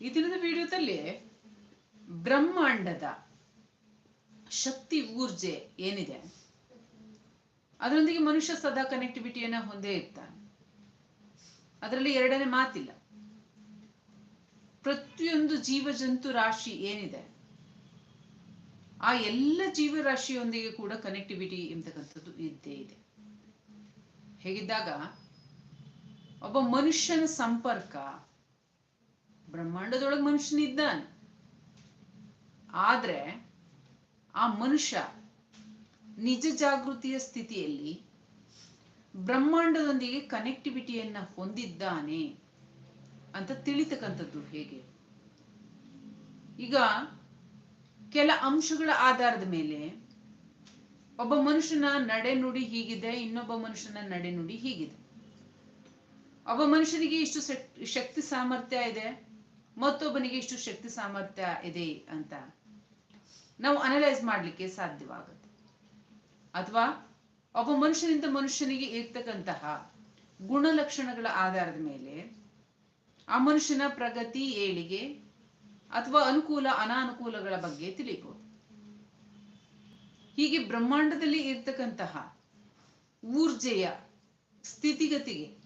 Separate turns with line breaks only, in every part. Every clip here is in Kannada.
ಈ ದಿನದ ವಿಡಿಯೋದಲ್ಲಿ ಬ್ರಹ್ಮಾಂಡದ ಶಕ್ತಿ ಊರ್ಜೆ ಏನಿದೆ? ಅದರೊಂದಿಗೆ ಮನುಷ್ಯ ಸದಾ ಕನೆಕ್ಟಿವಿಟಿಯನ್ನ ಹೊಂದೇ ಇರ್ತಾನೆ. ಅದರಲ್ಲಿ ಎರಡನೇ ಮಾತಿಲ್ಲ. ಪ್ರತಿಯೊಂದು ಜೀವ ಜಂತು ರಾಶಿ ಏನಿದೆ? ಆ ಎಲ್ಲ ಜೀವರಾಶಿಯೊಂದಿಗೆ ಕೂಡ ಕನೆಕ್ಟಿವಿಟಿ ಎಂತಕ್ಕಂಥದ್ದು ಇದ್ದೇ ಇದೆ. ಹೇಗಿದ್ದಾಗ, ಒಬ್ಬ ಮನುಷ್ಯನ ಸಂಪರ್ಕ ಬ್ರಹ್ಮಾಂಡದೊಳಗೆ ಮನುಷ್ಯನಿದ್ದಾನೆ ಆದ್ರೆ ಆ ಮನುಷ್ಯ ನಿಜ ಜಾಗೃತಿಯ ಸ್ಥಿತಿಯಲ್ಲಿ ಬ್ರಹ್ಮಾಂಡದೊಂದಿಗೆ ಕನೆಕ್ಟಿವಿಟಿಯನ್ನ ಹೊಂದಿದ್ದಾನೆ ಅಂತ ತಿಳಿತಕ್ಕಂಥದ್ದು ಹೇಗೆ? ಈಗ ಕೆಲ ಅಂಶಗಳ ಆಧಾರದ ಮೇಲೆ ಒಬ್ಬ ಮನುಷ್ಯನ ನಡೆನುಡಿ ಹೀಗಿದೆ, ಇನ್ನೊಬ್ಬ ಮನುಷ್ಯನ ನಡೆನುಡಿ ಹೀಗಿದೆ. ಒಬ್ಬ ಮನುಷ್ಯನಿಗೆ ಇಷ್ಟು ಶಕ್- ಶಕ್ತಿ ಸಾಮರ್ಥ್ಯ ಇದೆ ಮತ್ತೊಬ್ಬನಿಗೆ ಇಷ್ಟು ಶಕ್ತಿ ಸಾಮರ್ಥ್ಯ ಇದೆ ಅಂತ. ನಾವು ಅನಲೈಸ್ ಮಾಡಲಿಕ್ಕೆ ಸಾಧ್ಯವಾಗುತ್ತೆ. ಅಥವಾ ಒಬ್ಬ ಮನುಷ್ಯನಿಂದ ಮನುಷ್ಯನಿಗೆ ಇರ್ತಕ್ಕಂತಹ ಗುಣಲಕ್ಷಣಗಳ ಆಧಾರದ ಮೇಲೆ ಆ ಮನುಷ್ಯನ ಪ್ರಗತಿ ಏಳಿಗೆ ಅಥವಾ ಅನುಕೂಲ, ಅನಾನುಕೂಲಗಳ ಬಗ್ಗೆ ತಿಳಿಬಹುದು ಹೀಗೆ ಬ್ರಹ್ಮಾಂಡದಲ್ಲಿ ಇರ್ತಕ್ಕಂತಹ ಊರ್ಜೆಯ ಸ್ಥಿತಿಗತಿಗೆ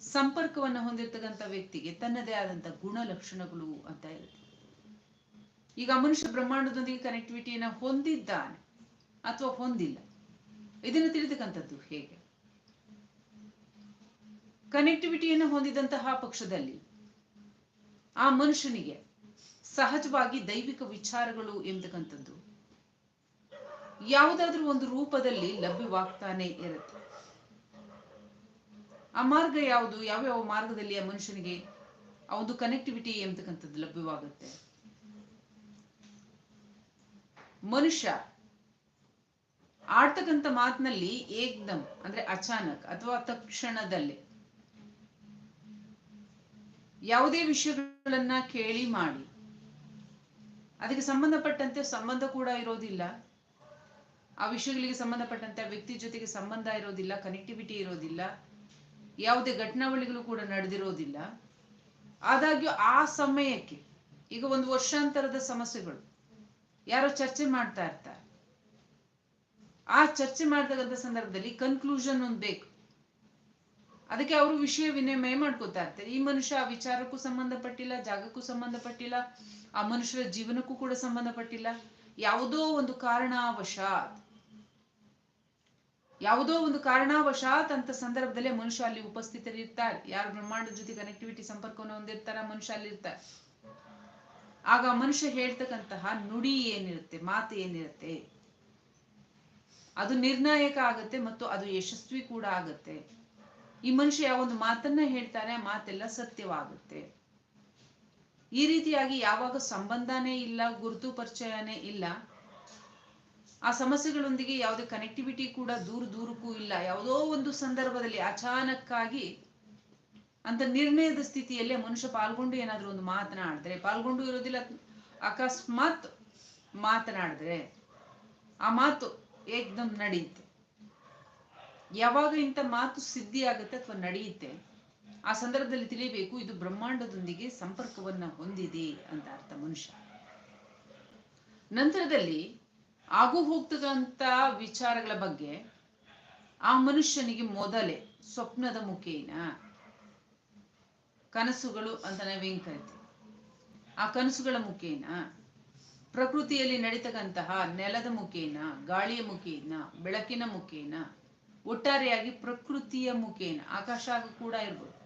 ಸಂಪರ್ಕವನ್ನು ಹೊಂದಿರತಕ್ಕಂಥ ವ್ಯಕ್ತಿಗೆ ತನ್ನದೇ ಆದಂತ ಗುಣಲಕ್ಷಣಗಳು ಅಂತ ಇರುತ್ತೆ. ಈಗ ಮನುಷ್ಯ ಬ್ರಹ್ಮಾಂಡದೊಂದಿಗೆ ಕನೆಕ್ಟಿವಿಟಿಯನ್ನ ಹೊಂದಿದ್ದಾನೆ ಅಥವಾ ಹೊಂದಿಲ್ಲ? ಇದನ್ನು ತಿಳಿತಕ್ಕಂಥದ್ದು ಹೇಗೆ? ಕನೆಕ್ಟಿವಿಟಿಯನ್ನು ಹೊಂದಿದಂತಹ ಪಕ್ಷದಲ್ಲಿ ಆ ಮನುಷ್ಯನಿಗೆ ಸಹಜವಾಗಿ ದೈವಿಕ ವಿಚಾರಗಳು ಎಂಬತಕ್ಕಂಥದ್ದು ಯಾವುದಾದ್ರೂ ಒಂದು ರೂಪದಲ್ಲಿ ಲಭ್ಯವಾಗ್ತಾನೆ ಇರುತ್ತೆ. ಆ ಮಾರ್ಗ ಯಾವುದು? ಯಾವ್ಯಾವ ಮಾರ್ಗದಲ್ಲಿ ಆ ಮನುಷ್ಯನಿಗೆ ಆ ಒಂದು ಕನೆಕ್ಟಿವಿಟಿ ಎಂಬತಕ್ಕಂಥದ್ದು ಲಭ್ಯವಾಗುತ್ತೆ? ಮನುಷ್ಯ ಆಡ್ತಕ್ಕಂಥ ಮಾತಿನಲ್ಲಿ ಏಕ್ದಮ್, ಅಂದ್ರೆ ಅಚಾನಕ್ ಅಥವಾ ತಕ್ಷಣದಲ್ಲಿ ಯಾವುದೇ ವಿಷಯಗಳನ್ನ ಕೇಳಿ ಮಾಡಿ. ಅದಕ್ಕೆ ಸಂಬಂಧಪಟ್ಟಂತೆ ಸಂಬಂಧ ಕೂಡ ಇರೋದಿಲ್ಲ. ಆ ವಿಷಯಗಳಿಗೆ ಸಂಬಂಧಪಟ್ಟಂತೆ ವ್ಯಕ್ತಿ ಜೊತೆಗೆ ಸಂಬಂಧ ಇರೋದಿಲ್ಲ ಕನೆಕ್ಟಿವಿಟಿ ಇರೋದಿಲ್ಲ. ಯಾವುದೇ ಘಟನಾವಳಿಗಳು ಕೂಡ ನಡೆದಿರೋದಿಲ್ಲ. ಆದಾಗ್ಯೂ ಆ ಸಮಯಕ್ಕೆ, ಈಗ ಒಂದು ವರ್ಷಾಂತರದ ಸಮಸ್ಯೆಗಳು, ಯಾರೋ ಚರ್ಚೆ ಮಾಡ್ತಾ ಇರ್ತಾರೆ. ಆ ಚರ್ಚೆ ಮಾಡ್ತಕ್ಕಂಥ ಸಂದರ್ಭದಲ್ಲಿ ಕನ್ಕ್ಲೂಷನ್ ಒಂದು ಬೇಕು. ಅದಕ್ಕೆ ಅವರು ವಿಷಯ ವಿನಿಮಯ ಮಾಡ್ಕೋತಾ ಇರ್ತಾರೆ. ಈ ಮನುಷ್ಯ ಆ ವಿಚಾರಕ್ಕೂ ಸಂಬಂಧಪಟ್ಟಿಲ್ಲ, ಜಾಗಕ್ಕೂ ಸಂಬಂಧಪಟ್ಟಿಲ್ಲ, ಆ ಮನುಷ್ಯರ ಜೀವನಕ್ಕೂ ಕೂಡ ಸಂಬಂಧಪಟ್ಟಿಲ್ಲ. ಯಾವುದೋ ಒಂದು ಕಾರಣವಶಾತ್ ಯಾವುದೋ ಒಂದು ಕಾರಣವಶಾತ್ ಅಂತ ಸಂದರ್ಭದಲ್ಲೇ ಮನುಷ್ಯ ಅಲ್ಲಿ ಉಪಸ್ಥಿತರಿರ್ತಾರೆ. ಯಾರು ಬ್ರಹ್ಮಾಂಡದ ಜೊತೆ ಕನೆಕ್ಟಿವಿಟಿ ಸಂಪರ್ಕವನ್ನು ಹೊಂದಿರ್ತಾರ ಮನುಷ್ಯ ಅಲ್ಲಿರ್ತಾರೆ ಆಗ ಮನುಷ್ಯ ಹೇಳ್ತಕ್ಕಂತಹ ನುಡಿ ಏನಿರುತ್ತೆ, ಮಾತು ಏನಿರುತ್ತೆ? ಅದು ನಿರ್ಣಾಯಕ ಆಗತ್ತೆ ಮತ್ತು ಅದು ಯಶಸ್ವಿ ಕೂಡ ಆಗತ್ತೆ. ಈ ಮನುಷ್ಯ ಯಾವೊಂದು ಮಾತನ್ನ ಹೇಳ್ತಾನೆ, ಆ ಮಾತೆಲ್ಲ ಸತ್ಯವಾಗುತ್ತೆ. ಈ ರೀತಿಯಾಗಿ ಯಾವಾಗ ಸಂಬಂಧನೇ ಇಲ್ಲ, ಗುರುತು ಪರಿಚಯನೇ ಇಲ್ಲ ಆ ಸಮಸ್ಯೆಗಳೊಂದಿಗೆ ಯಾವುದೇ ಕನೆಕ್ಟಿವಿಟಿ ಕೂಡ ದೂರ ದೂರಕ್ಕೂ ಇಲ್ಲ. ಯಾವುದೋ ಒಂದು ಸಂದರ್ಭದಲ್ಲಿ ಅಚಾನಕ್ಕಾಗಿ ಅಂತ ನಿರ್ಣಯದ ಸ್ಥಿತಿಯಲ್ಲೇ ಮನುಷ್ಯ ಪಾಲ್ಗೊಂಡು ಏನಾದ್ರೂ ಒಂದು ಮಾತನಾಡಿದ್ರೆ, ಪಾಲ್ಗೊಂಡು ಇರೋದಿಲ್ಲ ಅಕಸ್ಮಾತ್ ಮಾತನಾಡಿದ್ರೆ ಆ ಮಾತು ಏಕ್ದಮ್ ನಡೆಯುತ್ತೆ. ಯಾವಾಗ ಇಂಥ ಮಾತು ಸಿದ್ಧಿ ಆಗುತ್ತೆ ಅಥವಾ ನಡೆಯುತ್ತೆ, ಆ ಸಂದರ್ಭದಲ್ಲಿ ತಿಳಿಬೇಕು ಇದು ಬ್ರಹ್ಮಾಂಡದೊಂದಿಗೆ ಸಂಪರ್ಕವನ್ನ ಹೊಂದಿದೆ ಅಂತ ಅರ್ಥ ಮನುಷ್ಯ. ನಂತರದಲ್ಲಿ ಆಗು ಹೋಗ್ತದಂತ ವಿಚಾರಗಳ ಬಗ್ಗೆ ಆ ಮನುಷ್ಯನಿಗೆ ಮೊದಲೇ ಸ್ವಪ್ನದ ಮುಖೇನ ಕನಸುಗಳು ಅಂತ ನಾವೇನ್ ಕರಿತೀವಿ? ಆ ಕನಸುಗಳ ಮುಖೇನ, ಪ್ರಕೃತಿಯಲ್ಲಿ ನಡೀತಕ್ಕಂತಹ ನೆಲದ ಮುಖೇನ, ಗಾಳಿಯ ಮುಖೇನ, ಬೆಳಕಿನ ಮುಖೇನ, ಒಟ್ಟಾರೆಯಾಗಿ ಪ್ರಕೃತಿಯ ಮುಖೇನ, ಆಕಾಶ ಕೂಡ ಇರ್ಬೋದು.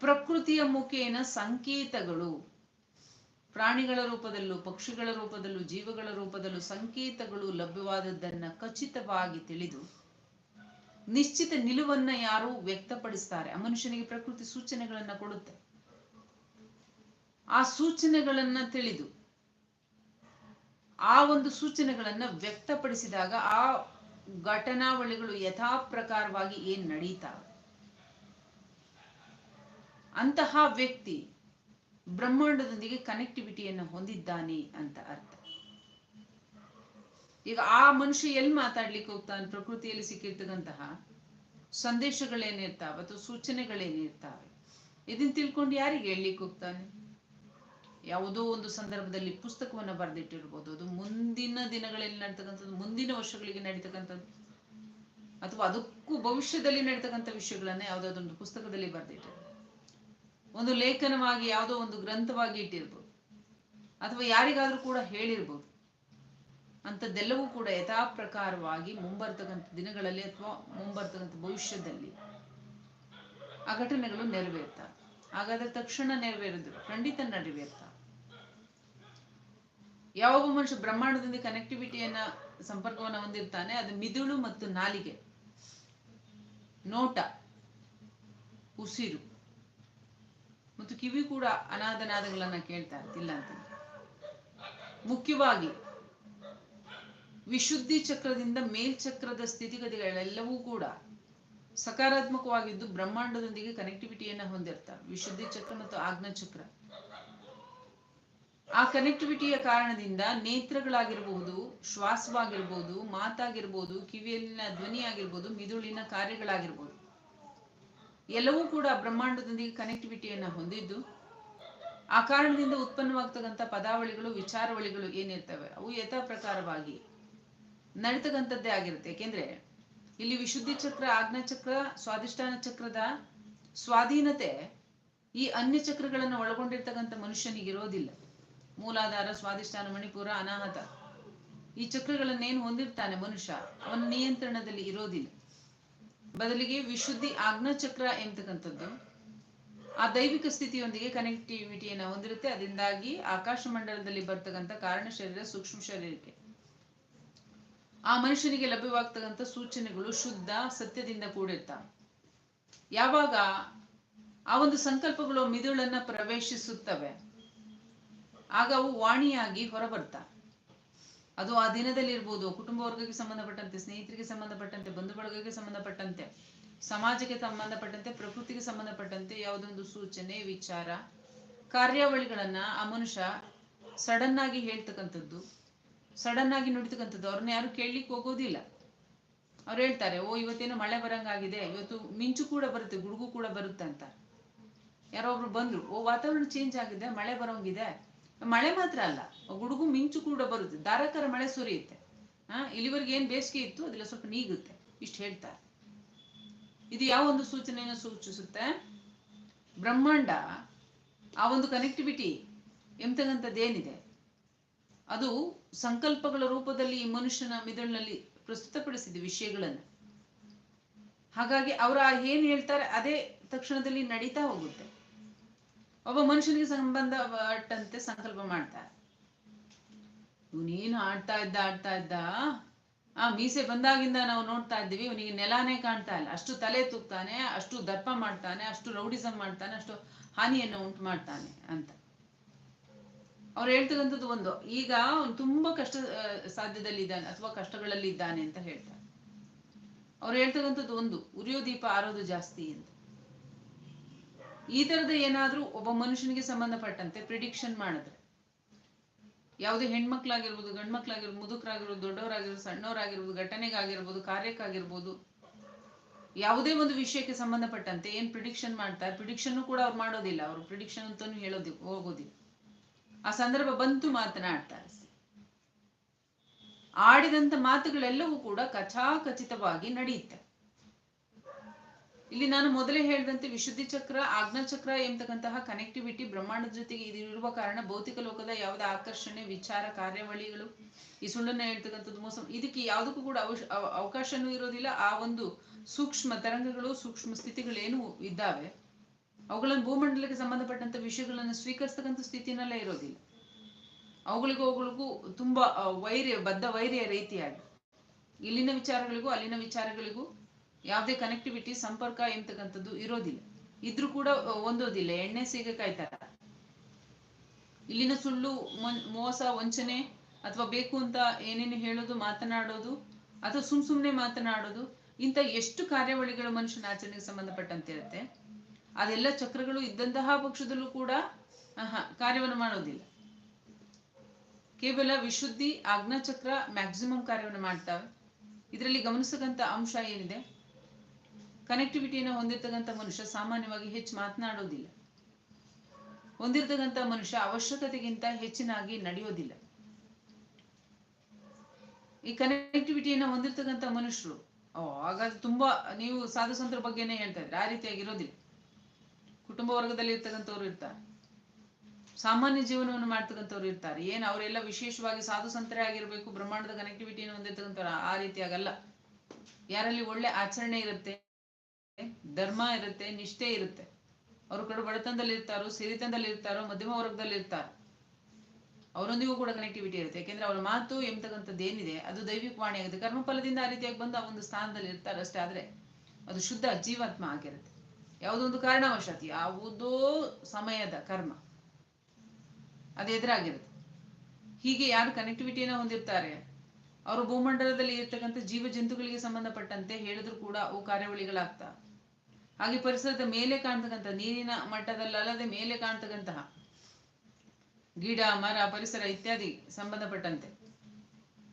ಪ್ರಕೃತಿಯ ಮುಖೇನ ಸಂಕೇತಗಳು ಪ್ರಾಣಿಗಳ ರೂಪದಲ್ಲೂ, ಪಕ್ಷಿಗಳ ರೂಪದಲ್ಲೂ, ಜೀವಗಳ ರೂಪದಲ್ಲೂ ಸಂಕೇತಗಳು ಲಭ್ಯವಾದದ್ದನ್ನ ಖಚಿತವಾಗಿ ತಿಳಿದು ನಿಶ್ಚಿತ ನಿಲುವನ್ನ ಯಾರು ವ್ಯಕ್ತಪಡಿಸ್ತಾರೆ? ಆ ಮನುಷ್ಯನಿಗೆ ಪ್ರಕೃತಿ ಸೂಚನೆಗಳನ್ನ ಕೊಡುತ್ತೆ. ಆ ಸೂಚನೆಗಳನ್ನ ತಿಳಿದು, ಆ ಒಂದು ಸೂಚನೆಗಳನ್ನ ವ್ಯಕ್ತಪಡಿಸಿದಾಗ ಆ ಘಟನಾವಳಿಗಳು ಯಥಾ ಪ್ರಕಾರವಾಗಿ ಏನ್ ನಡೀತಾವೆ ಅಂತಹ ವ್ಯಕ್ತಿ ಬ್ರಹ್ಮಾಂಡದೊಂದಿಗೆ ಕನೆಕ್ಟಿವಿಟಿಯನ್ನು ಹೊಂದಿದ್ದಾನೆ ಅಂತ ಅರ್ಥ. ಈಗ ಆ ಮನುಷ್ಯ ಎಲ್ಲಿ ಮಾತಾಡ್ಲಿಕ್ಕೆ ಹೋಗ್ತಾನೆ? ಪ್ರಕೃತಿಯಲ್ಲಿ ಸಿಕ್ಕಿರ್ತಕ್ಕಂತಹ ಸಂದೇಶಗಳೇನಿರ್ತಾವೆ ಅಥವಾ ಸೂಚನೆಗಳೇನಿರ್ತಾವೆ? ಇದನ್ನ ತಿಳ್ಕೊಂಡು ಯಾರಿಗೆ ಹೇಳಲಿಕ್ಕೆ ಹೋಗ್ತಾನೆ? ಯಾವುದೋ ಒಂದು ಸಂದರ್ಭದಲ್ಲಿ ಪುಸ್ತಕವನ್ನ ಬರೆದಿಟ್ಟಿರ್ಬೋದು. ಅದು ಮುಂದಿನ ದಿನಗಳಲ್ಲಿ ನಡೀತಕ್ಕಂಥದ್ದು, ಮುಂದಿನ ವರ್ಷಗಳಿಗೆ ನಡೀತಕ್ಕಂಥದ್ದು. ಅಥವಾ ಅದಕ್ಕೂ ಭವಿಷ್ಯದಲ್ಲಿ ನಡೀತಕ್ಕಂಥ ವಿಷಯಗಳನ್ನ ಯಾವುದಾದ್ರೊಂದು ಪುಸ್ತಕದಲ್ಲಿ ಬರೆದಿಟ್ಟಿರ್ಬೋದು. ಒಂದು ಲೇಖನವಾಗಿ ಯಾವುದೋ ಒಂದು ಗ್ರಂಥವಾಗಿ ಇಟ್ಟಿರ್ಬೋದು. ಅಥವಾ ಯಾರಿಗಾದ್ರೂ ಕೂಡ ಹೇಳಿರ್ಬೋದು. ಅಂಥದ್ದೆಲ್ಲವೂ ಕೂಡ ಯಥಾಪ್ರಕಾರವಾಗಿ ಮುಂಬರ್ತಕ್ಕಂಥ ದಿನಗಳಲ್ಲಿ ಅಥವಾ ಮುಂಬರ್ತಕ್ಕಂಥ ಭವಿಷ್ಯದಲ್ಲಿ ಆ ಘಟನೆಗಳು ನೆರವೇರ್ತಾ. ಹಾಗಾದ್ರೆ ತಕ್ಷಣ ನೆರವೇರಿದ್ರು. ಖಂಡಿತ ನೆರವೇರ್ತಾ. ಯಾವೊಬ್ಬ ಮನುಷ್ಯ ಬ್ರಹ್ಮಾಂಡದಿಂದ ಕನೆಕ್ಟಿವಿಟಿಯನ್ನ ಸಂಪರ್ಕವನ್ನು ಹೊಂದಿರ್ತಾನೆ, ಅದು ಮಿದುಳು ಮತ್ತು ನಾಲಿಗೆ. ನೋಟ. ಉಸಿರು. ಮತ್ತು ಕಿವಿ ಕೂಡ ಅನಾದನಾದಗಳನ್ನ ಕೇಳ್ತಾ ಇಲ್ಲ ಅಂತ. ಮುಖ್ಯವಾಗಿ ವಿಶುದ್ಧಿ ಚಕ್ರದಿಂದ ಮೇಲ್ಚಕ್ರದ ಸ್ಥಿತಿಗತಿಗಳೆಲ್ಲವೂ ಕೂಡ ಸಕಾರಾತ್ಮಕವಾಗಿದ್ದು ಬ್ರಹ್ಮಾಂಡದೊಂದಿಗೆ ಕನೆಕ್ಟಿವಿಟಿಯನ್ನ ಹೊಂದಿರ್ತಾರೆ ವಿಶುದ್ಧಿ ಚಕ್ರ ಮತ್ತು ಆಜ್ಞಾ ಚಕ್ರ. ಆ ಕನೆಕ್ಟಿವಿಟಿಯ ಕಾರಣದಿಂದ ನೇತ್ರಗಳಾಗಿರಬಹುದು, ಶ್ವಾಸವಾಗಿರ್ಬೋದು, ಮಾತಾಗಿರ್ಬೋದು, ಕಿವಿಯಲ್ಲಿನ ಧ್ವನಿ ಆಗಿರ್ಬೋದು ಮಿದುಳಿನ ಕಾರ್ಯಗಳಾಗಿರ್ಬೋದು. ಎಲ್ಲವೂ ಕೂಡ ಬ್ರಹ್ಮಾಂಡದೊಂದಿಗೆ ಕನೆಕ್ಟಿವಿಟಿಯನ್ನು ಹೊಂದಿದ್ದು, ಆ ಕಾರಣದಿಂದ ಉತ್ಪನ್ನವಾಗ್ತಕ್ಕಂಥ ಪದಾವಳಿಗಳು, ವಿಚಾರವಳಿಗಳು ಏನಿರ್ತವೆ, ಅವು ಯಥಾ ಪ್ರಕಾರವಾಗಿ ನಡೀತಕ್ಕಂಥದ್ದೇ ಆಗಿರುತ್ತೆ. ಯಾಕೆಂದ್ರೆ ಇಲ್ಲಿ ವಿಶುದ್ಧಿ ಚಕ್ರ, ಆಜ್ಞಾ ಚಕ್ರ ಸ್ವಾದಿಷ್ಠಾನ ಚಕ್ರದ ಸ್ವಾಧೀನತೆ ಈ ಅನ್ಯ ಚಕ್ರಗಳನ್ನು ಒಳಗೊಂಡಿರ್ತಕ್ಕಂಥ ಮನುಷ್ಯನಿಗೆ ಇರೋದಿಲ್ಲ. ಮೂಲಾಧಾರ, ಸ್ವಾಧಿಷ್ಠಾನ, ಮಣಿಪುರ, ಅನಾಹತ ಈ ಚಕ್ರಗಳನ್ನೇನು ಹೊಂದಿರ್ತಾನೆ ಮನುಷ್ಯ, ಅವನ ನಿಯಂತ್ರಣದಲ್ಲಿ ಇರೋದಿಲ್ಲ. ಬದಲಿಗೆ ವಿಶುದ್ಧಿ ಚಕ್ರ ಎಂಬತಕ್ಕಂಥದ್ದು ಆ ದೈವಿಕ ಸ್ಥಿತಿಯೊಂದಿಗೆ ಕನೆಕ್ಟಿವಿಟಿಯನ್ನು ಹೊಂದಿರುತ್ತೆ. ಅದರಿಂದಾಗಿ ಆಕಾಶ ಮಂಡಲದಲ್ಲಿ ಬರ್ತಕ್ಕಂಥ ಕಾರಣ ಶರೀರ, ಸೂಕ್ಷ್ಮ ಶರೀರಕ್ಕೆ. ಆ ಮನುಷ್ಯನಿಗೆ ಲಭ್ಯವಾಗ್ತಕ್ಕಂಥ ಸೂಚನೆಗಳು ಶುದ್ಧ, ಸತ್ಯದಿಂದ ಕೂಡಿರ್ತಾವೆ ಯಾವಾಗ ಆ ಒಂದು ಸಂಕಲ್ಪಗಳು ಮಿದುಳನ್ನ ಪ್ರವೇಶಿಸುತ್ತವೆ, ಆಗ ಅವು ವಾಣಿಯಾಗಿ ಹೊರಬರ್ತಾವೆ ಅದು ಆ ದಿನದಲ್ಲಿ ಇರ್ಬೋದು, ಕುಟುಂಬ ವರ್ಗಕ್ಕೆ ಸಂಬಂಧಪಟ್ಟಂತೆ, ಸ್ನೇಹಿತರಿಗೆ ಸಂಬಂಧಪಟ್ಟಂತೆ ಬಂಧು ಬಳಗಕ್ಕೆ ಸಂಬಂಧಪಟ್ಟಂತೆ, ಸಮಾಜಕ್ಕೆ ಸಂಬಂಧಪಟ್ಟಂತೆ, ಪ್ರಕೃತಿಗೆ ಸಂಬಂಧಪಟ್ಟಂತೆ ಯಾವುದೊಂದು ಸೂಚನೆ, ವಿಚಾರ, ಕಾರ್ಯಾವಳಿಗಳನ್ನ ಆ ಮನುಷ್ಯ ಸಡನ್ ಆಗಿ ಹೇಳ್ತಕ್ಕಂಥದ್ದು ಸಡನ್ ಆಗಿ ನುಡಿತಕ್ಕಂಥದ್ದು, ಅವ್ರನ್ನ ಯಾರು ಕೇಳಲಿಕ್ಕೆ ಹೋಗೋದಿಲ್ಲ. ಅವ್ರು ಹೇಳ್ತಾರೆ, ಓ, ಇವತ್ತೇನೋ ಮಳೆ ಬರಂಗಾಗಿದೆ, ಇವತ್ತು ಮಿಂಚು ಕೂಡ ಬರುತ್ತೆ, ಗುಡುಗು ಕೂಡ ಬರುತ್ತೆ ಅಂತ. ಯಾರೋ ಒಬ್ರು ಬಂದ್ರು, ಓ, ವಾತಾವರಣ ಚೇಂಜ್ ಆಗಿದೆ, ಮಳೆ ಬರೋಂಗಿದೆ ಮಳೆ ಮಾತ್ರ ಅಲ್ಲ, ಗುಡುಗು ಮಿಂಚು ಕೂಡ ಬರುತ್ತೆ. ಧಾರಾಕಾರ ಮಳೆ ಸುರಿಯುತ್ತೆ. ಹಾ, ಇಲ್ಲಿವರೆಗೆ ಏನ್ ಬೇಸಿಗೆ ಇತ್ತು, ಅದೆಲ್ಲ ಸ್ವಲ್ಪ ನೀಗುತ್ತೆ. ಇಷ್ಟು ಹೇಳ್ತಾರೆ. ಇದು ಯಾವ ಒಂದು ಸೂಚನೆಯನ್ನು ಸೂಚಿಸುತ್ತೆ? ಬ್ರಹ್ಮಾಂಡ, ಆ ಒಂದು ಕನೆಕ್ಟಿವಿಟಿ ಎಂಬತಕ್ಕಂಥದ್ದೇನಿದೆ ಅದು ಸಂಕಲ್ಪಗಳ ರೂಪದಲ್ಲಿ ಈ ಮನುಷ್ಯನ ಮಿದುಳಿನಲ್ಲಿ ಪ್ರಸ್ತುತಪಡಿಸಿದೆ ವಿಷಯಗಳನ್ನು. ಹಾಗಾಗಿ ಅವರ ಏನ್ ಹೇಳ್ತಾರೆ, ಅದೇ ತಕ್ಷಣದಲ್ಲಿ ನಡೀತಾ ಹೋಗುತ್ತೆ. ಒಬ್ಬ ಮನುಷ್ಯನಿಗೆ ಸಂಬಂಧ ಅಟ್ಟಂತೆ ಸಂಕಲ್ಪ ಮಾಡ್ತಾರೆ. ಇವನೇನು ಆಡ್ತಾ ಇದ್ದ ಆಡ್ತಾ ಇದ್ದ? ಆ ಮೀಸೆ ಬಂದಾಗಿಂದ ನಾವು ನೋಡ್ತಾ ಇದ್ದೀವಿ, ಇವನಿಗೆ ನೆಲಾನೇ ಕಾಣ್ತಾ ಇಲ್ಲ. ಅಷ್ಟು ತಲೆ ತೂಗ್ತಾನೆ, ಅಷ್ಟು ದರ್ಪ ಮಾಡ್ತಾನೆ, ಅಷ್ಟು ರೌಡಿಸಮ್ ಮಾಡ್ತಾನೆ, ಅಷ್ಟು ಹಾನಿಯನ್ನು ಉಂಟು ಮಾಡ್ತಾನೆ ಅಂತ. ಅವ್ರು ಹೇಳ್ತಕ್ಕಂಥದ್ದು ಒಂದು. ಈಗ ಅವ್ನು ತುಂಬಾ ಕಷ್ಟ ಸಾಧ್ಯದಲ್ಲಿದ್ದಾನೆ ಅಥವಾ ಕಷ್ಟಗಳಲ್ಲಿ ಇದ್ದಾನೆ ಅಂತ ಹೇಳ್ತಾರೆ. ಅವ್ರು ಹೇಳ್ತಕ್ಕಂಥದ್ದು ಒಂದು. ಉರಿಯೋ ದೀಪ ಆರೋದು ಜಾಸ್ತಿ ಅಂತ. ಈ ತರದ ಏನಾದ್ರೂ ಒಬ್ಬ ಮನುಷ್ಯನಿಗೆ ಸಂಬಂಧಪಟ್ಟಂತೆ ಪ್ರಿಡಿಕ್ಷನ್ ಮಾಡಿದ್ರೆ. ಯಾವುದೇ ಹೆಣ್ಮಕ್ಳಾಗಿರ್ಬೋದು, ಗಂಡ್ಮಕ್ಳಾಗಿರ್ಬೋದು, ಮುದುಕರಾಗಿರ್ಬೋದು, ದೊಡ್ಡವರಾಗಿರ್ಬೋದು, ಸಣ್ಣವರಾಗಿರ್ಬೋದು, ಘಟನೆಗಾಗಿರ್ಬೋದು, ಕಾರ್ಯಕ್ಕಾಗಿರ್ಬೋದು, ಯಾವುದೇ ಒಂದು ವಿಷಯಕ್ಕೆ ಸಂಬಂಧಪಟ್ಟಂತೆ ಏನ್ ಪ್ರಿಡಿಕ್ಷನ್ ಮಾಡ್ತಾರೆ ಪ್ರಿಡಿಕ್ಷನ್ ಕೂಡ ಅವ್ರು ಮಾಡೋದಿಲ್ಲ. ಅವರು ಪ್ರಿಡಿಕ್ಷನ್ ಅಂತಾನು ಹೇಳೋದಿ, ಹೋಗೋದಿಲ್ಲ. ಆ ಸಂದರ್ಭ ಬಂತು ಮಾತನಾಡ್ತಾರೆ. ಆಡಿದಂತ ಮಾತುಗಳೆಲ್ಲವೂ ಕೂಡ ಖಚಾಖಚಿತವಾಗಿ ನಡೆಯುತ್ತೆ. ಇಲ್ಲಿ ನಾನು ಮೊದಲೇ ಹೇಳಿದಂತೆ ವಿಶುದ್ಧಿ ಚಕ್ರ, ಆಜ್ಞಾ ಚಕ್ರ ಎಂಬತಕ್ಕಂತಹ ಕನೆಕ್ಟಿವಿಟಿ ಬ್ರಹ್ಮಾಂಡದ ಜೊತೆಗೆ ಇದಿರುವ ಕಾರಣ ಭೌತಿಕ ಲೋಕದ ಯಾವುದೇ ಆಕರ್ಷಣೆ, ವಿಚಾರ, ಕಾರ್ಯಾವಳಿಗಳು ಈ ಸುಳ್ಳನ್ನ ಹೇಳ್ತಕ್ಕಂಥದ್ದು ಮೋಸ ಇದಕ್ಕೆ ಯಾವುದಕ್ಕೂ ಕೂಡ ಅವಕಾಶನೂ ಇರೋದಿಲ್ಲ. ಆ ಒಂದು ಸೂಕ್ಷ್ಮ ತರಂಗಗಳು, ಸೂಕ್ಷ್ಮ ಸ್ಥಿತಿಗಳೇನು ಇದ್ದಾವೆ. ಅವುಗಳನ್ನು ಭೂಮಂಡಲಕ್ಕೆ ಸಂಬಂಧಪಟ್ಟಂತ ವಿಷಯಗಳನ್ನು ಸ್ವೀಕರಿಸ್ತಕ್ಕಂಥ ಸ್ಥಿತಿನಲ್ಲೇ ಇರೋದಿಲ್ಲ. ಅವುಗಳಿಗೂ ಅವುಗಳಿಗೂ ತುಂಬಾ ವೈರ್ಯ, ಬದ್ಧ ವೈರ್ಯ ರೀತಿಯಾಗಿ. ಇಲ್ಲಿನ ವಿಚಾರಗಳಿಗೂ, ಅಲ್ಲಿನ ವಿಚಾರಗಳಿಗೂ ಯಾವುದೇ ಕನೆಕ್ಟಿವಿಟಿ ಸಂಪರ್ಕ ಎಂತಕ್ಕಂಥದ್ದು ಇರೋದಿಲ್ಲ. ಇದ್ರೂ ಕೂಡ ಹೊಂದೋದಿಲ್ಲ. ಎಣ್ಣೆ ಸೀಗೆ ಕಾಯ್ತಾರ. ಇಲ್ಲಿನ ಸುಳ್ಳು ಮೋಸ, ವಂಚನೆ ಅಥವಾ ಬೇಕು ಅಂತ ಏನೇನು ಹೇಳೋದು, ಮಾತನಾಡೋದು ಅಥವಾ ಸುಮ್ ಸುಮ್ನೆ ಮಾತನಾಡೋದು, ಇಂಥ ಎಷ್ಟು ಕಾರ್ಯಾವಳಿಗಳು ಮನುಷ್ಯನ ಆಚರಣೆಗೆ ಸಂಬಂಧಪಟ್ಟಂತೆ ಇರುತ್ತೆ ಅದೆಲ್ಲ ಚಕ್ರಗಳು ಇದ್ದಂತಹ ಪಕ್ಷದಲ್ಲೂ ಕೂಡ ಕಾರ್ಯವನ್ನು ಮಾಡೋದಿಲ್ಲ. ಕೇವಲ ವಿಶುದ್ಧಿ ಆಜ್ಞಾ ಚಕ್ರ ಮ್ಯಾಕ್ಸಿಮಮ್ ಕಾರ್ಯವನ್ನು ಮಾಡ್ತಾವೆ. ಇದರಲ್ಲಿ ಗಮನಿಸತಕ್ಕಂಥ ಅಂಶ ಏನಿದೆ? ಕನೆಕ್ಟಿವಿಟಿಯನ್ನು ಹೊಂದಿರ್ತಕ್ಕಂಥ ಮನುಷ್ಯ ಸಾಮಾನ್ಯವಾಗಿ ಹೆಚ್ಚು ಮಾತನಾಡೋದಿಲ್ಲ. ಹೊಂದಿರ್ತಕ್ಕಂಥ ಮನುಷ್ಯ ಅವಶ್ಯಕತೆಗಿಂತ ಹೆಚ್ಚಿನಾಗಿ ನಡೆಯೋದಿಲ್ಲ. ಈ ಕನೆಕ್ಟಿವಿಟಿಯನ್ನು ಹೊಂದಿರತಕ್ಕಂಥ ಮನುಷ್ಯರು ಹಾಗಾದ್ರೆ ತುಂಬಾ ನೀವು ಸಾಧು ಸಂತರ ಬಗ್ಗೆನೇ ಹೇಳ್ತಾ ಇದ್ರೆ ಆ ರೀತಿಯಾಗಿರೋದಿಲ್ಲ. ಕುಟುಂಬ ವರ್ಗದಲ್ಲಿ ಇರ್ತಕ್ಕಂಥವ್ರು ಇರ್ತಾರೆ. ಸಾಮಾನ್ಯ ಜೀವನವನ್ನು ಮಾಡ್ತಕ್ಕಂಥವ್ರು ಇರ್ತಾರೆ. ಏನ್ ಅವರೆಲ್ಲ ವಿಶೇಷವಾಗಿ ಸಾಧು ಸಂತರೇ ಆಗಿರ್ಬೇಕು, ಬ್ರಹ್ಮಾಂಡದ ಕನೆಕ್ಟಿವಿಟಿಯನ್ನು ಹೊಂದಿರ್ತಕ್ಕಂಥವ್ರು, ಆ ರೀತಿಯಾಗಲ್ಲ. ಯಾರಲ್ಲಿ ಒಳ್ಳೆ ಆಚರಣೆ ಇರುತ್ತೆ ಧರ್ಮ ಇರುತ್ತೆ, ನಿಷ್ಠೆ ಇರುತ್ತೆ. ಅವರು ಕಡೆ ಬಡತನದಲ್ಲಿ ಇರ್ತಾರೋ ಸಿರಿತನದಲ್ಲಿ ಇರ್ತಾರೋ ಮಧ್ಯಮ ವರ್ಗದಲ್ಲಿ ಇರ್ತಾರೋ ಅವರೊಂದಿಗೂ ಕೂಡ ಕನೆಕ್ಟಿವಿಟಿ ಇರುತ್ತೆ. ಯಾಕೆಂದ್ರೆ ಅವರ ಮಾತು ಎಂಬತಕ್ಕಂಥದ್ದು ಏನಿದೆ, ಅದು ದೈವಿಕ ವಾಣಿ ಆಗುತ್ತೆ ಕರ್ಮಫಲದಿಂದ ಆ ರೀತಿಯಾಗಿ ಬಂದು ಆ ಒಂದು ಸ್ಥಾನದಲ್ಲಿ ಇರ್ತಾರೆ ಅಷ್ಟೇ. ಆದ್ರೆ ಅದು ಶುದ್ಧ ಜೀವಾತ್ಮ ಆಗಿರುತ್ತೆ. ಯಾವುದೊಂದು ಕಾರಣವಶಾತ್ ಯಾವುದೋ ಸಮಯದ ಕರ್ಮ ಅದು ಎದುರಾಗಿರುತ್ತೆ. ಹೀಗೆ ಯಾರು ಕನೆಕ್ಟಿವಿಟಿಯನ್ನು ಹೊಂದಿರ್ತಾರೆ? ಅವರು ಭೂಮಂಡಲದಲ್ಲಿ ಇರ್ತಕ್ಕಂಥ ಜೀವ ಜಂತುಗಳಿಗೆ ಸಂಬಂಧಪಟ್ಟಂತೆ ಹೇಳಿದ್ರು ಕೂಡ ಅವು ಕಾರ್ಯವಳಿಗಳಾಗ್ತಾ ಹಾಗೆ ಪರಿಸರದ ಮೇಲೆ ಕಾಣ್ತಕ್ಕಂತಹ ನೀರಿನ ಮಟ್ಟದಲ್ಲದೆ ಮೇಲೆ ಕಾಣ್ತಕ್ಕಂತಹ ಗಿಡ, ಮರ, ಪರಿಸರ ಇತ್ಯಾದಿ ಸಂಬಂಧಪಟ್ಟಂತೆ.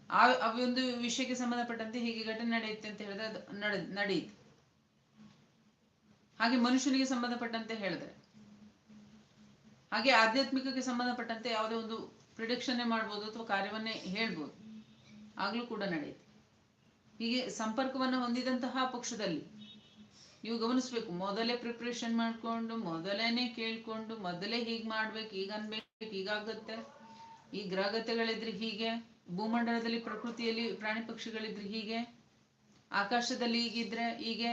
ಆ ಅವೊಂದು ವಿಷಯಕ್ಕೆ ಸಂಬಂಧಪಟ್ಟಂತೆ ಹೀಗೆ ಘಟನೆ ನಡೆಯುತ್ತೆ ಅಂತ ಹೇಳಿದ್ರೆ ಅದು ನಡೆ ನಡೆಯಿತು ಹಾಗೆ ಮನುಷ್ಯನಿಗೆ ಸಂಬಂಧಪಟ್ಟಂತೆ ಹೇಳಿದ್ರೆ. ಹಾಗೆ ಆಧ್ಯಾತ್ಮಿಕಕ್ಕೆ ಸಂಬಂಧಪಟ್ಟಂತೆ ಯಾವುದೇ ಒಂದು ಪ್ರಿಡಿಕ್ಷನ್ನೇ ಮಾಡ್ಬೋದು ಅಥವಾ ಕಾರ್ಯವನ್ನೇ ಹೇಳ್ಬೋದು. ಆಗ್ಲೂ ಕೂಡ ನಡೆಯುತ್ತೆ. ಹೀಗೆ ಸಂಪರ್ಕವನ್ನು ಹೊಂದಿದಂತಹ ಪಕ್ಷದಲ್ಲಿ ನೀವು ಗಮನಿಸ್ಬೇಕು. ಮೊದಲೇ ಪ್ರಿಪ್ರೇಷನ್ ಮಾಡ್ಕೊಂಡು, ಮೊದಲೇನೆ ಕೇಳ್ಕೊಂಡು, ಮೊದಲೇ ಹೀಗ್ ಮಾಡ್ಬೇಕು ಈಗ ಅನ್ಬೇಕು ಹೀಗಾಗತ್ತೆ ಈ ಗ್ರಹಗತೆಗಳಿದ್ರೆ ಹೀಗೆ, ಭೂಮಂಡಲದಲ್ಲಿ ಪ್ರಕೃತಿಯಲ್ಲಿ ಪ್ರಾಣಿ ಪಕ್ಷಿಗಳಿದ್ರೆ ಹೀಗೆ, ಆಕಾಶದಲ್ಲಿ ಹೀಗಿದ್ರೆ ಹೀಗೆ,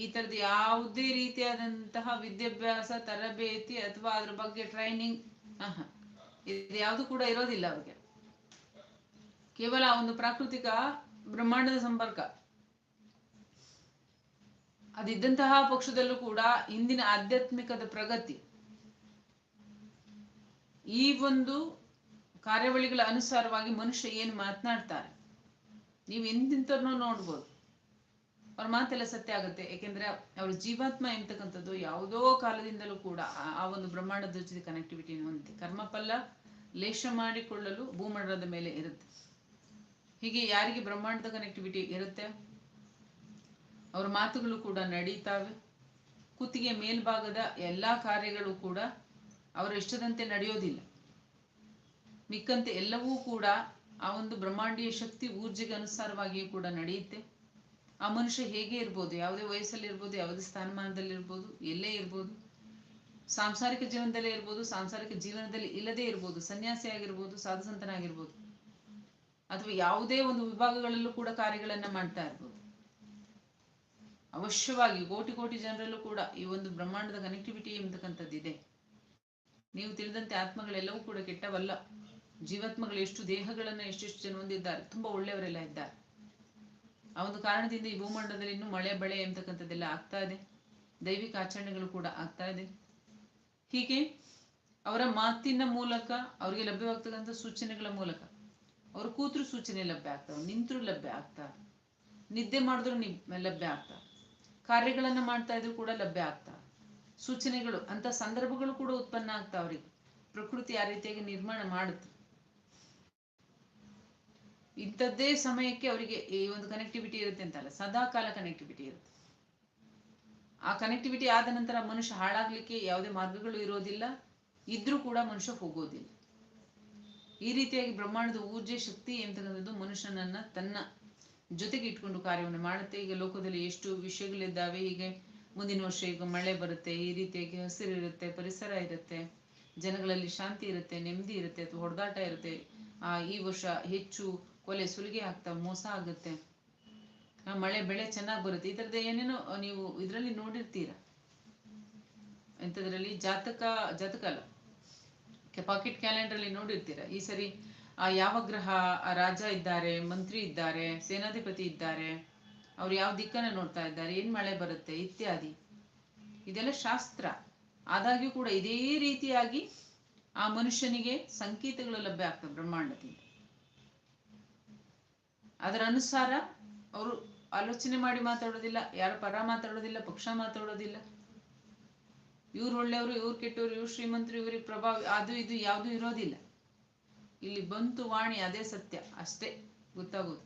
ಈ ತರದ ಯಾವುದೇ ರೀತಿಯಾದಂತಹ ವಿದ್ಯಾಭ್ಯಾಸ, ತರಬೇತಿ ಅಥವಾ ಅದ್ರ ಬಗ್ಗೆ ಟ್ರೈನಿಂಗ್ ಇದು ಯಾವುದು ಕೂಡ ಇರೋದಿಲ್ಲ ಅವ್ರಿಗೆ. ಕೇವಲ ಒಂದು ಪ್ರಾಕೃತಿಕ ಬ್ರಹ್ಮಾಂಡದ ಸಂಪರ್ಕ. ಅದಿದ್ದಂತಹ ಪಕ್ಷದಲ್ಲೂ ಕೂಡ ಇಂದಿನ ಆಧ್ಯಾತ್ಮಿಕದ ಪ್ರಗತಿ ಈ ಒಂದು ಕಾರ್ಯವಳಿಗಳ ಅನುಸಾರವಾಗಿ ಮನುಷ್ಯ ಏನು ಮಾತನಾಡ್ತಾರೆ? ನೀವು ಎಂತಿಂತವ್ರನ್ನೂ ನೋಡ್ಬೋದು. ಅವ್ರ ಮಾತೆಲ್ಲ ಸತ್ಯ ಆಗುತ್ತೆ. ಯಾಕೆಂದ್ರೆ ಅವ್ರ ಜೀವಾತ್ಮ ಎಂತಕ್ಕಂಥದ್ದು ಯಾವುದೋ ಕಾಲದಿಂದಲೂ ಕೂಡ ಆ- ಆ ಒಂದು ಬ್ರಹ್ಮಾಂಡದ ಜೊತೆ ಕನೆಕ್ಟಿವಿಟಿ ಹೊಂದಿದೆ. ಕರ್ಮಪಲ್ಲ ಲೇಷ ಮಾಡಿಕೊಳ್ಳಲು ಭೂಮಂಡಲದ ಮೇಲೆ ಇರುತ್ತೆ. ಹೀಗೆ ಯಾರಿಗೆ ಬ್ರಹ್ಮಾಂಡದ ಕನೆಕ್ಟಿವಿಟಿ ಇರುತ್ತೆ? ಅವರ ಮಾತುಗಳು ಕೂಡ ನಡೀತಾವೆ. ಕುತ್ತಿಗೆ ಮೇಲ್ಭಾಗದ ಎಲ್ಲಾ ಕಾರ್ಯಗಳು ಕೂಡ ಅವರ ಇಷ್ಟದಂತೆ ನಡೆಯೋದಿಲ್ಲ. ಮಿಕ್ಕಂತೆ ಎಲ್ಲವೂ ಕೂಡ ಆ ಒಂದು ಬ್ರಹ್ಮಾಂಡೀಯ ಶಕ್ತಿ ಊರ್ಜೆಗೆ ಅನುಸಾರವಾಗಿಯೂ ಕೂಡ ನಡೆಯುತ್ತೆ. ಆ ಮನುಷ್ಯ ಹೇಗೆ ಇರ್ಬೋದು, ಯಾವುದೇ ವಯಸ್ಸಲ್ಲಿ ಇರ್ಬೋದು, ಯಾವುದೇ ಸ್ಥಾನಮಾನದಲ್ಲಿ ಇರ್ಬೋದು, ಎಲ್ಲೇ ಇರ್ಬೋದು, ಸಾಂಸಾರಿಕ ಜೀವನದಲ್ಲೇ ಇರ್ಬೋದು, ಸಾಂಸಾರಿಕ ಜೀವನದಲ್ಲಿ ಇಲ್ಲದೇ ಇರ್ಬೋದು, ಸನ್ಯಾಸಿ ಆಗಿರ್ಬೋದು, ಸಾಧುಸಂತನಾಗಿರ್ಬೋದು, ಅಥವಾ ಯಾವುದೇ ಒಂದು ವಿಭಾಗಗಳಲ್ಲೂ ಕೂಡ ಕಾರ್ಯಗಳನ್ನ ಮಾಡ್ತಾ ಇರ್ಬೋದು. ಅವಶ್ಯವಾಗಿ ಕೋಟಿ ಕೋಟಿ ಜನರಲ್ಲೂ ಕೂಡ ಈ ಒಂದು ಬ್ರಹ್ಮಾಂಡದ ಕನೆಕ್ಟಿವಿಟಿ ಎಂಬತಕ್ಕಂಥದ್ದು ಇದೆ. ನೀವು ತಿಳಿದಂತೆ ಆತ್ಮಗಳೆಲ್ಲವೂ ಕೂಡ ಕೆಟ್ಟವಲ್ಲ. ಜೀವಾತ್ಮಗಳು ಎಷ್ಟು ದೇಹಗಳನ್ನು ಎಷ್ಟೆಷ್ಟು ಜನ ಹೊಂದಿದ್ದಾರೆ, ತುಂಬಾ ಒಳ್ಳೆಯವರೆಲ್ಲ ಇದ್ದಾರೆ. ಆ ಒಂದು ಕಾರಣದಿಂದ ಈ ಭೂಮಂಡಲದಲ್ಲಿ ಇನ್ನೂ ಮಳೆ, ಬಳೆ ಎಂಬತಕ್ಕಂಥದ್ದೆಲ್ಲ ಆಗ್ತಾ ಇದೆ. ದೈವಿಕ ಆಚರಣೆಗಳು ಕೂಡ ಆಗ್ತಾ ಇದೆ. ಹೀಗೆ ಅವರ ಮಾತಿನ ಮೂಲಕ ಅವರಿಗೆ ಲಭ್ಯವಾಗ್ತಕ್ಕಂಥ ಸೂಚನೆಗಳ ಮೂಲಕ ಅವರು ಕೂತರು ಸೂಚನೆ ಲಭ್ಯ ಆಗ್ತಾವೆ, ನಿಂತರು ಲಭ್ಯ ಆಗ್ತಾರೆ ನಿದ್ದೆ ಮಾಡಿದ್ರು ಲಭ್ಯ ಆಗ್ತಾರೆ ಕಾರ್ಯಗಳನ್ನ ಮಾಡ್ತಾ ಇದ್ರು ಕೂಡ ಲಭ್ಯ ಆಗ್ತಾ. ಸೂಚನೆಗಳು, ಅಂತ ಸಂದರ್ಭಗಳು ಕೂಡ ಉತ್ಪನ್ನ ಆಗ್ತಾ ಅವ್ರಿಗೆ. ಪ್ರಕೃತಿ ಆ ರೀತಿಯಾಗಿ ನಿರ್ಮಾಣ ಮಾಡುತ್ತೆ. ಇಂಥದ್ದೇ ಸಮಯಕ್ಕೆ ಅವರಿಗೆ ಈ ಒಂದು ಕನೆಕ್ಟಿವಿಟಿ ಇರುತ್ತೆ ಅಂತಲ್ಲ ಸದಾ ಕಾಲ ಕನೆಕ್ಟಿವಿಟಿ ಇರುತ್ತೆ. ಆ ಕನೆಕ್ಟಿವಿಟಿ ಆದ ನಂತರ ಮನುಷ್ಯ ಹಾಳಾಗ್ಲಿಕ್ಕೆ ಯಾವುದೇ ಮಾರ್ಗಗಳು ಇರೋದಿಲ್ಲ, ಇದ್ರೂ ಕೂಡ ಮನುಷ್ಯ ಹೋಗೋದಿಲ್ಲ. ಈ ರೀತಿಯಾಗಿ ಬ್ರಹ್ಮಾಂಡದ ಊರ್ಜೆ, ಶಕ್ತಿ ಎಂತಕ್ಕಂಥದ್ದು ಮನುಷ್ಯನನ್ನ ತನ್ನ ಜೊತೆಗೆ ಇಟ್ಕೊಂಡು ಕಾರ್ಯವನ್ನು ಮಾಡುತ್ತೆ. ಈಗ ಲೋಕದಲ್ಲಿ ಎಷ್ಟು ವಿಷಯಗಳಿದ್ದಾವೆ ಹೀಗೆ ಮುಂದಿನ ವರ್ಷ ಈಗ ಮಳೆ ಬರುತ್ತೆ, ಈ ರೀತಿಯಾಗಿ ಹಸಿರು ಇರುತ್ತೆ, ಪರಿಸರ ಇರುತ್ತೆ, ಜನಗಳಲ್ಲಿ ಶಾಂತಿ ಇರುತ್ತೆ, ನೆಮ್ಮದಿ ಇರುತ್ತೆ, ಅಥವಾ ಹೊಡೆದಾಟ ಇರುತ್ತೆ. ಆ, ಈ ವರ್ಷ ಹೆಚ್ಚು ಕೊಲೆ ಸುಲಿಗೆ ಆಗ್ತಾ ಮೋಸ ಆಗುತ್ತೆ. ಮಳೆ ಬೆಳೆ ಚೆನ್ನಾಗಿ ಬರುತ್ತೆ. ಈ ತರದ ಏನೇನೋ ನೀವು ಇದರಲ್ಲಿ ನೋಡಿರ್ತೀರ? ಎಂತದ್ರಲ್ಲಿ ಜಾತಕ ಜಾತಕ ಅಲ್ಲ ಪಾಕೆಟ್ ಕ್ಯಾಲೆಂಡರ್ ಅಲ್ಲಿ ನೋಡಿರ್ತೀರ? ಈ ಸರಿ ಆ ಯಾವ ಗ್ರಹ, ಆ ರಾಜ ಇದ್ದಾರೆ, ಮಂತ್ರಿ ಇದ್ದಾರೆ, ಸೇನಾಧಿಪತಿ ಇದ್ದಾರೆ, ಅವ್ರು ಯಾವ ದಿಕ್ಕನ್ನ ನೋಡ್ತಾ ಇದ್ದಾರೆ, ಏನ್ ಮಳೆ ಬರುತ್ತೆ, ಇತ್ಯಾದಿ. ಇದೆಲ್ಲ ಶಾಸ್ತ್ರ. ಆದಾಗ್ಯೂ ಕೂಡ ಇದೇ ರೀತಿಯಾಗಿ ಆ ಮನುಷ್ಯನಿಗೆ ಸಂಕೇತಗಳು ಲಭ್ಯ ಆಗ್ತವೆ ಬ್ರಹ್ಮಾಂಡದಿಂದ ಅದರ ಅನುಸಾರ ಅವರು ಆಲೋಚನೆ ಮಾಡಿ ಮಾತಾಡೋದಿಲ್ಲ, ಯಾರು ಪರ ಮಾತಾಡೋದಿಲ್ಲ, ಪಕ್ಷ ಮಾತಾಡೋದಿಲ್ಲ. ಇವ್ರು ಒಳ್ಳೆಯವರು, ಇವ್ರು ಕೆಟ್ಟವರು, ಇವ್ರು ಶ್ರೀಮಂತರು, ಇವ್ರಿಗೆ ಪ್ರಭಾವ, ಅದು ಇದು ಯಾವುದು ಇರೋದಿಲ್ಲ. ಇಲ್ಲಿ ಬಂತು ವಾಣಿ ಅದೇ ಸತ್ಯ ಅಷ್ಟೇ ಗೊತ್ತಾಗೋದು.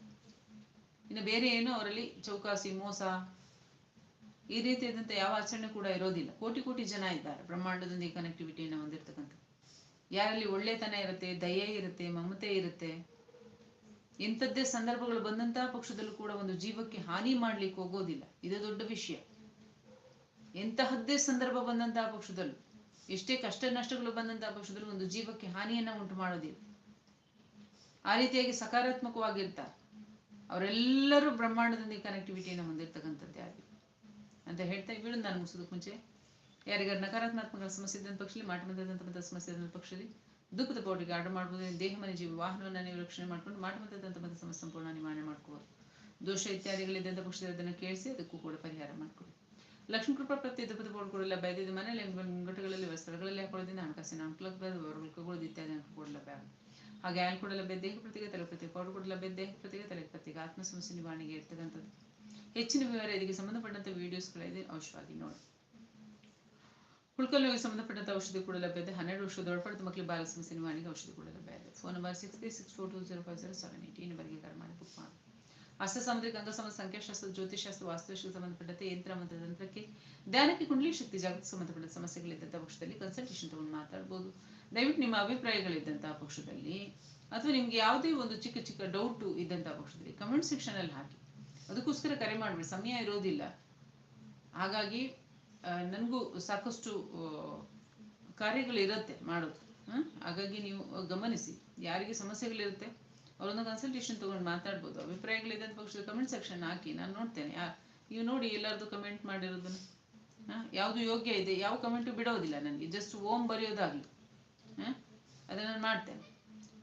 ಇನ್ನು ಬೇರೆ ಏನು ಅವರಲ್ಲಿ ಚೌಕಾಸಿ, ಮೋಸ, ಈ ರೀತಿಯಾದಂಥ ಯಾವ ಆಚರಣೆ ಕೂಡ ಇರೋದಿಲ್ಲ. ಕೋಟಿ ಕೋಟಿ ಜನ ಇದ್ದಾರೆ ಬ್ರಹ್ಮಾಂಡದೊಂದಿಗೆ ಕನೆಕ್ಟಿವಿಟಿಯನ್ನು ಹೊಂದಿರ್ತಕ್ಕಂಥ. ಯಾರಲ್ಲಿ ಒಳ್ಳೆತನ ಇರುತ್ತೆ, ದಯೆ ಇರುತ್ತೆ, ಮಮತೆ ಇರುತ್ತೆ. ಎಂಥದ್ದೇ ಸಂದರ್ಭಗಳು ಬಂದಂತಹ ಪಕ್ಷದಲ್ಲೂ ಕೂಡ ಒಂದು ಜೀವಕ್ಕೆ ಹಾನಿ ಮಾಡ್ಲಿಕ್ಕೆ ಹೋಗೋದಿಲ್ಲ. ಇದು ದೊಡ್ಡ ವಿಷಯ. ಎಂತಹದ್ದೇ ಸಂದರ್ಭ ಬಂದಂತಹ ಪಕ್ಷದಲ್ಲೂ, ಎಷ್ಟೇ ಕಷ್ಟ ನಷ್ಟಗಳು ಬಂದಂತಹ ಪಕ್ಷದಲ್ಲೂ ಒಂದು ಜೀವಕ್ಕೆ ಹಾನಿಯನ್ನ ಉಂಟು ಮಾಡೋದಿಲ್ಲ. ಆ ರೀತಿಯಾಗಿ ಸಕಾರಾತ್ಮಕವಾಗಿರ್ತಾರೆ ಅವರೆಲ್ಲರೂ ಬ್ರಹ್ಮಾಂಡದೊಂದಿಗೆ ಕನೆಕ್ಟಿವಿಟಿಯನ್ನು ಹೊಂದಿರ್ತಕ್ಕಂಥದ್ದು ಅಂತ ಹೇಳ್ತಾ ಇದ್ದು ನಾನು ಮುಗಿಸೋದಕ್ಕೆ ಮುಂಚೆ. ಯಾರಿಗಾರು ನಕಾರಾತ್ಮಕ ಸಮಸ್ಯೆ ಇದ್ದಂಥ ಪಕ್ಷದಲ್ಲಿ ಮಾಟ ಮಂತ್ರದಂತಹ ಸಮಸ್ಯೆ ಇದ್ದಂಥ ಪಕ್ಷದಲ್ಲಿ, ದುಃಖದ ಪೌಡಿಗೆ ಆರ್ಡರ್ ಮಾಡ್ಬೋದು, ದೇಹ, ಮನೆ, ಜೀವ, ವಾಹನವನ್ನು ನೀವು ರಕ್ಷಣೆ ಮಾಡ್ಕೊಂಡು ಮಾಟ ಮಂತ್ರದಂತ ಸಮಸ್ಯೆ ಸಂಪೂರ್ಣ ನಿವಾರಣೆ ಮಾಡ್ಕೋಬೋದು. ದೋಷ ಇತ್ಯಾದಿಗಳಿದ್ದಂಥ ಪಕ್ಷದಲ್ಲಿ ಅದನ್ನು ಕೇಳಿಸಿ, ಅದಕ್ಕೂ ಕೂಡ ಪರಿಹಾರ ಮಾಡ್ಕೊಳ್ಳಿ ಲಕ್ಷ್ಮೀ ಕೃಪಾ ಪ್ರತಿ ದುಃಖದ ಪೌಡ್ ಕೂಡ ಬೈದಿದ್ದ ಮನೆಯಲ್ಲಿ ಮುಂಗಟ್ಟುಗಳಲ್ಲಿ ಸ್ಥಳಗಳಲ್ಲಿ ಹಾಕೊಳ್ಳೋದ್ರಿಂದ ಹಣಕಾಸಿನ ಅನುಕೂಲ ವರ್ಗಗಳು ಇತ್ಯಾದಿ ಅನುಕೂಲ ಕೂಡ ಲಭ್ಯ ಆಗುತ್ತೆ. ಹಾಗೆ ಗ್ಯಾಲ್ ಕೂಡ ಲಭ್ಯ ದೇಹ ಪ್ರತಿಗೆ ಪ್ರತಿ ಪೌಡರ್ ಕೂಡ ಲಭ್ಯ ದೇಹ ಪ್ರತಿಗೆ ತಲೆ ಪ್ರತಿಗೆ ಆತ್ಮ ಸಮಸ್ಯೆ ನಿವಾರಣೆಗೆ ಇರ್ತಕ್ಕಂಥದ್ದು. ಹೆಚ್ಚಿನ ವಿವರ ಇದಕ್ಕೆ ಸಂಬಂಧಪಟ್ಟಂತ ವಿಡಿಯೋಸ್ಗಳಿದೆ, ಅವಶ್ಯವಾಗಿ ನೋಡಿ. ಹುಳ್ಕಲ್ಲಿಗೆ ಸಂಬಂಧಪಟ್ಟಂತ ಔಷಧಿ ಕೂಡ ಲಭ್ಯ ಇದೆ ಹನ್ನೆರಡು ವರ್ಷದ ಒಳಪಡಿದ ಮಕ್ಕಳಿಗೆ ಬಾಲ ಸಮಸ್ಯೆ ನಿವಾರಣೆಗೆ ಔಷಧಿ ಕೂಡ ಲಭ್ಯ ಇದೆ phone number six three six four two zero five zero seven eight ಈ ನಂಬರ್ಗೆ ಕರೆ ಮಾಡಿ ಬುಕ್ ಮಾಡಿ. ಅಂಗಸಮ ಸಂಖ್ಯಾಶಾಸ್ತ್ರ ಜ್ಯೋತಿಷಾಸ್ತ್ರ ವಾಸ್ತುಶಾಸ್ತ್ರ ಸಂಬಂಧಪಟ್ಟಂತೆ ಯಂತ್ರ ಮತ್ತು ತಂತ್ರಕ್ಕೆ ಧ್ಯಾನಕ್ಕೆ ಕುಂಡಲಿ ಶಕ್ತಿ ಜಾಗೃತಿ ಸಂಬಂಧಪಟ್ಟ ಸಮಸ್ಯೆಗಳಿದ್ದಂತಹ ಪಕ್ಷದಲ್ಲಿ ಕನ್ಸಲ್ಟೇಷನ್ ತಗೊಂಡು ಮಾತಾಡ್ಬೋದು. ದಯವಿಟ್ಟು ನಿಮ್ಮ ಅಭಿಪ್ರಾಯಗಳಿದ್ದಂತಹ ಪಕ್ಷದಲ್ಲಿ ಅಥವಾ ನಿಮ್ಗೆ ಯಾವುದೇ ಒಂದು ಚಿಕ್ಕ ಚಿಕ್ಕ ಡೌಟು ಇದ್ದಂತಹ ಪಕ್ಷದಲ್ಲಿ ಕಮೆಂಟ್ ಸೆಕ್ಷನ್ ಅಲ್ಲಿ ಹಾಕಿ. ಅದಕ್ಕೋಸ್ಕರ ಕರೆ ಮಾಡ್ಬೇಡಿ, ಸಮಯ ಇರೋದಿಲ್ಲ. ಹಾಗಾಗಿ ನನಗೂ ಸಾಕಷ್ಟು ಕಾರ್ಯಗಳಿರುತ್ತೆ ಮಾಡೋದು? ಹಾಗಾಗಿ ನೀವು ಗಮನಿಸಿ, ಯಾರಿಗೆ ಸಮಸ್ಯೆಗಳಿರುತ್ತೆ ಅವರೊಂದು ಕನ್ಸಲ್ಟೇಷನ್ ತೊಗೊಂಡು ಮಾತಾಡ್ಬೋದು. ಅಭಿಪ್ರಾಯಗಳಿದ್ದ ಪಕ್ಷದ ಕಮೆಂಟ್ ಸೆಕ್ಷನ್ ಹಾಕಿ, ನಾನು ನೋಡ್ತೇನೆ. ನೀವು ನೋಡಿ ಎಲ್ಲರದು ಕಮೆಂಟ್ ಮಾಡಿರೋದನ್ನು. ಯಾವುದು ಯೋಗ್ಯ ಇದೆ, ಯಾವ ಕಮೆಂಟು ಬಿಡೋದಿಲ್ಲ ನನಗೆ ಜಸ್ಟ್ ಓಮ್ ಬರೆಯೋದಾಗಲಿ. ಅದನ್ನು ನಾನು ಮಾಡ್ತೇನೆ.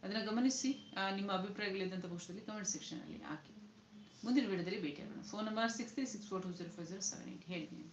ಅದನ್ನು ಗಮನಿಸಿ ನಿಮ್ಮ ಅಭಿಪ್ರಾಯಗಳಿದ್ದಂಥ ಪಕ್ಷದಲ್ಲಿ ಕಮೆಂಟ್ ಸೆಕ್ಷನಲ್ಲಿ ಹಾಕಿ. ಮುಂದಿನ ವಿಡಿಯೋದಲ್ಲಿ ಭೇಟಿಯಾಗೋಣ. Phone number six three six four two zero five zero seven eight ಹೇಳ್ತೀನಿ